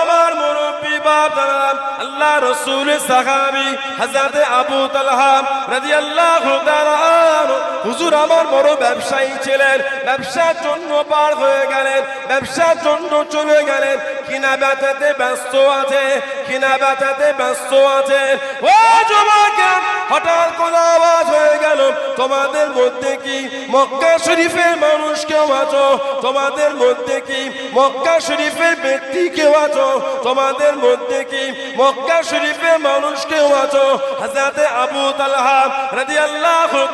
আমার মুরব্বী বাপ আল্লাহ রসুল সাহাবি হাজাতে আবু তালহা রাদিয়াল্লাহু তাআলা হুজুর আমার বড় ব্যবসায়ী ছিলেন, ব্যবসার জন্য পার হয়ে গেলেন, ব্যবসার জন্য চলে গেলেন। কিনা বেচাতে ব্যস্ত আছে, কিনা বেচাতে ব্যস্ত আছে। ও জমাকে হঠাৎ কোন তোমাদের মধ্যে কি মক্কা শরীফের মানুষ কেউ আছো? তোমাদের মধ্যে কি মক্কা শরীফের ব্যক্তি কেউ আছো? তোমাদের মধ্যে কি মক্কা শরীফের মানুষ কেউ আছো? হাজাতে আবু তালহা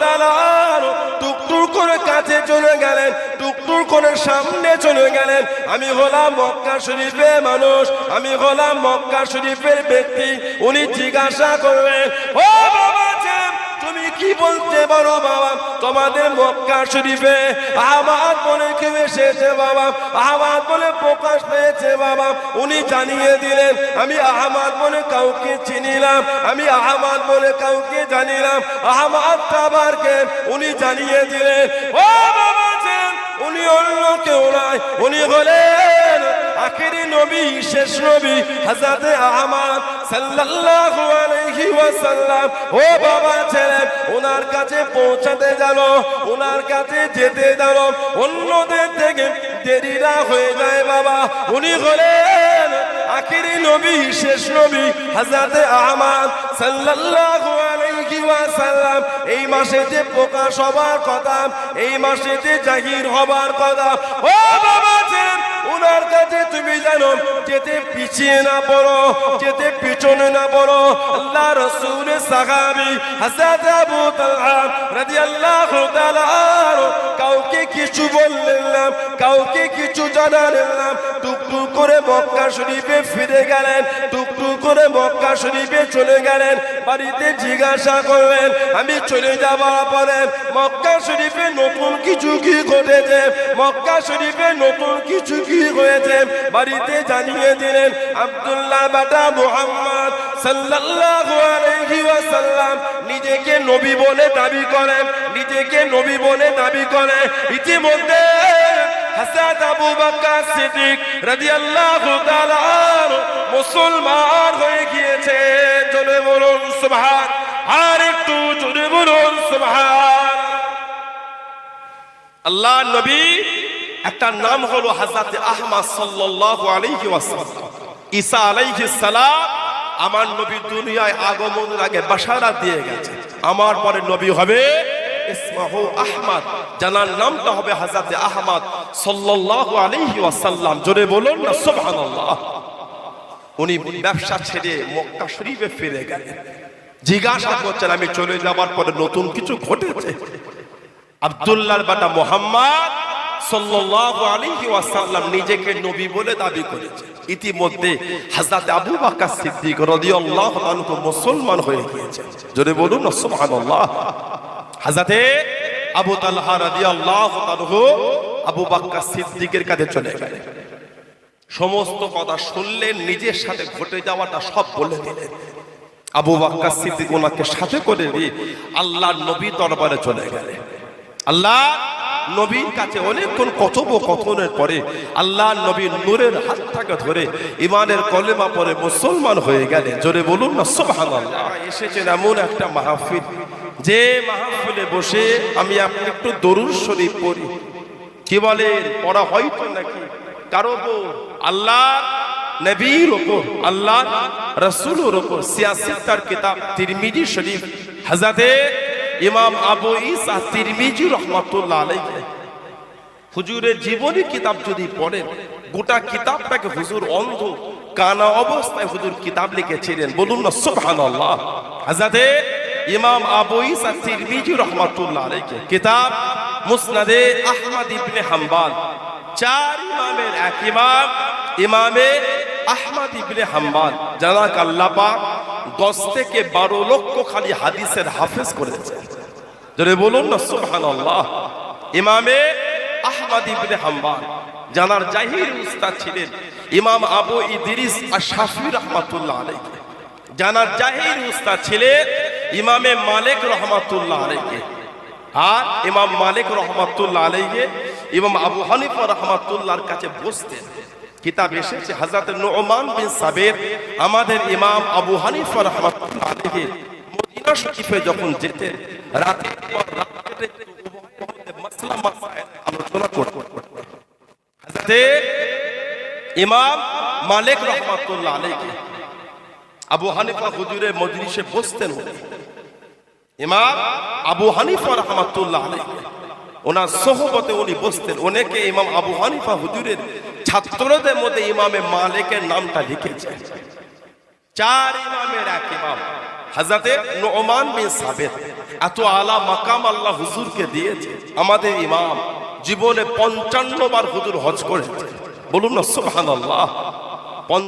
তাআলা আনহু টুকটুক করে কাছে চলে গেলেন, টুকটুক করে সামনে চলে গেলেন। আমি হলাম মক্কা শরীফের মানুষ, আমি হলাম মক্কা শরীফের ব্যক্তি। উনি জিজ্ঞাসা তুমি কি বলতে পারো বাবা? তোমাদের মক্কা শরীফে আমার বলে কেউ এসেছে বাবা। আহমাদ বলে প্রকাশ পেয়েছে বাবা। উনি জানিয়ে দিলেন, আমি আহমাদ বলে কাউকে চিনিলাম, আমি আহমাদ বলে কাউকে জানিলাম। আহমাদ কাবারকে উনি জানিয়ে দিলেন, ও বাবা উনি অন্য কেউ নয়। উনি হলেন আখেরি নবী, শেষ নবী হাজাতে আহমদ। সাল্লাল্লাহু আলাইহি ওয়াসাল্লাম। ও বাবা ছেলে ওনার কাছে পৌঁছাতে জানো ওনার কাছে যেতে জানো অন্যদের থেকে দেরি হয়ে যায় বাবা। উনি হলেন আখেরি নবী, শেষ নবী হাজাতে আহমদ সাল্লাল্লাহু আলাইহি ওয়াসাল্লাম। এই মাসে যে প্রকাশ হবার কথা, এই মাসে যে জাহির হবার কথা। ও বাবা! ওনার কাছে তুমি জানো, যেতে পিছিয়ে না পড়ো, যেতে পিছনে না পড়ো। আল্লাহ রসুল সাহাবি হাসাদ আবু তালহা রাদিয়াল্লাহু তাআলা কাউকে কিছু বললাম কাউকে কিছু জানালেন না। টুকটুক করে মক্কা শরীফে ফিরে গেলেন টুকটুক করে মক্কা শরীফে চলে গেলেন, বাড়িতে জিজ্ঞাসা করলেন, আমি চলে যাবার পরে মক্কা শরীফে নতুন কিছু কি ঘটেছে? মক্কা শরীফে নতুন কিছু কি হয়েছে? বাড়িতে জানিয়ে দিলেন, আব্দুল্লাহ বাটা মুহাম্মদ নিজেকে নবী বলে দাবি করেন, নিজেকে নবী বলে দাবি করে ইতিমধ্যে হাসাদ আবু বকর সিদ্দিক তাআলা আনহু মুসলমান হয়ে গিয়েছে, জোরে বলুন সুবহান, আর একটু জোরে বলুন সুবহান। আল্লাহ নবী একটা নাম হলো হাজরাতে আহমদ সাল্লাল্লাহু আলাইহি ওয়াসাল্লাম। ঈসা আলাইহিস সালাম আমার নবী দুনিয়ায় আগমনের আগে বাশারা দিয়ে গেছে। আমার পরে নবী হবে ইসমাহু আহমদ, জানার নামটা হবে হাজরাতে আহমদ সাল্লাল্লাহু আলাইহি ওয়াসাল্লাম। জোরে বলুন না সুবহানাল্লাহ। উনি ব্যবসা ছেড়ে মক্কা শরীফে ফিরে গেলেন। জিজ্ঞাসা করছেন, আমি চলে যাবার পরে নতুন কিছু ঘটেছে? আব্দুল্লাহর বাটা মোহাম্মদ নিজেকে নবী বলে দাবি করেছে। ইতিমধ্যে আবু বকর সিদ্দিক রাদিয়াল্লাহু মুসলমান হয়ে গিয়েছে। জোরে বলুন, সুবহানাল্লাহ। হযরতে আবু তালহা রাদিয়াল্লাহু আনহু আবু সিদ্দিকের কাছে চলে গেলেন। সমস্ত কথা শুনলেন নিজের সাথে ঘটে যাওয়াটা সব বলে দিলেন। আবু বাক্কা সিদ্দিক ওনাকে সাথে করে দিয়ে আল্লাহ নবী দরবারে চলে গেলেন। আল্লাহ নবীর কাছে অনেকক্ষণ কথোপকথনের পরে আল্লাহ নবী নূরের হাতটাকে ধরে ইমানের কলেমা পরে মুসলমান হয়ে গেলে জোরে বলুন না, সুবহানাল্লাহ। এসেছেন এমন একটা মাহফিল। যে মাহফিলে বসে আমি আপনি একটু দরুদ শরীফ পড়ি। কি বলেন, পড়া হয়তো নাকি? কারও আল্লাহ নবীর ওপর আল্লাহ রসুলের ওপর সিয়াসিতার কিতাব, তিরমিজি শরীফ হাজাতে ইমাম আবু ইসা তিরমিজি রহমাতুল্লাহ আলাইহি। হুজুরের জীবনী কিতাব যদি পড়েন, গোটা কিতাবটাকে হুজুর অন্ধ, কানা অবস্থায় হুজুর কিতাব লিখেছিলেন। বলুন না, সুবহানাল্লাহ। হাজাতে ইমাম আবু ইসা তিরমিজি রহমাতুল্লাহ আলাইহি। কিতাব মুসনাদে আহমদ ইবনে হাম্বাল। চার ইমামের এক ইমাম, ইমামে আহমদ ইবনে হাম্বাল। জানাক আল্লাহ পাক দশ থেকে বারো লক্ষ খালি হাদিসের হাফেজ করেছে। যদি বলুন না, সুবহানাল্লাহ। ইমামে আহমদ ইবনে হাম্বাল, জানার জাহির উস্তাদ ছিলেন ইমাম আবু ইদ্রিস আর শাফি রহমাতুল্লাহ আলাইহি। জানার জাহির উস্তাদ ছিলেন ইমামে মালিক রহমাতুল্লাহ আলাইহি। আর ইমাম মালিক রহমাতুল্লাহ আলাইহি, ইমাম আবু হানিফা রহমাতুল্লাহর কাছে বসতেন কিতাব এসেছে, হযরত নু'মান বিন সাবির, আমাদের ইমাম আবু হানিফা রাহমাতুল্লাহ আলাইহি মদিনা শরীফে যখন যেতেন রাতে মাসলা আলোচনা করতেন ইমাম মালিক রহমাতুল্লাহ আলাইহি, আবু হানিফা হুজুরের মজলিসে বসতেন। ইমাম আবু হানিফা রহমাতুল্লাহ ওনার সোহবতে উনি বসতেন। অনেকে ইমাম আবু হানিফা হুজুরের ছাত্রদের মধ্যে ইমামে মালিকের নামটা লিখেছে চার ইমামের এক ইমাম হাজরতে নোমান বিন সাবেদ এত আলা মাকাম আল্লাহ হুজুরকে দিয়েছে। আমাদের ইমাম জীবনে পঞ্চান্ন বার হুজুর হজ করেছে। বলুন না, সুবহানাল্লাহ। পঞ্চ